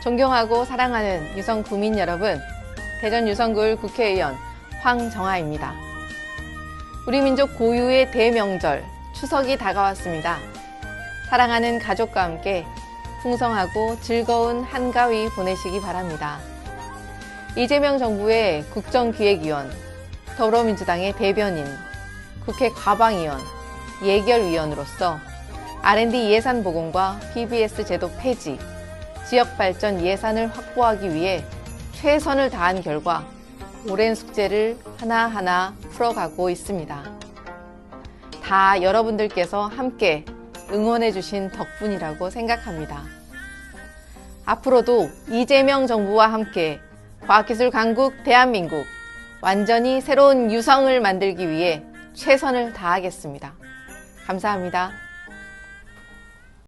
존경하고 사랑하는 유성 구민 여러분, 대전 유성구을 국회의원 황정아입니다. 우리 민족 고유의 대명절 추석이 다가왔습니다. 사랑하는 가족과 함께 풍성하고 즐거운 한가위 보내시기 바랍니다. 이재명 정부의 국정기획위원, 더불어민주당의 대변인, 국회 과방위원, 예결위원으로서 R&D 예산 보공과 PBS 제도 폐지, 지역 발전 예산을 확보하기 위해 최선을 다한 결과 오랜 숙제를 하나하나 풀어가고 있습니다. 다 여러분들께서 함께 응원해 주신 덕분이라고 생각합니다. 앞으로도 이재명 정부와 함께 과학기술 강국 대한민국 완전히 새로운 유성을 만들기 위해 최선을 다하겠습니다. 감사합니다.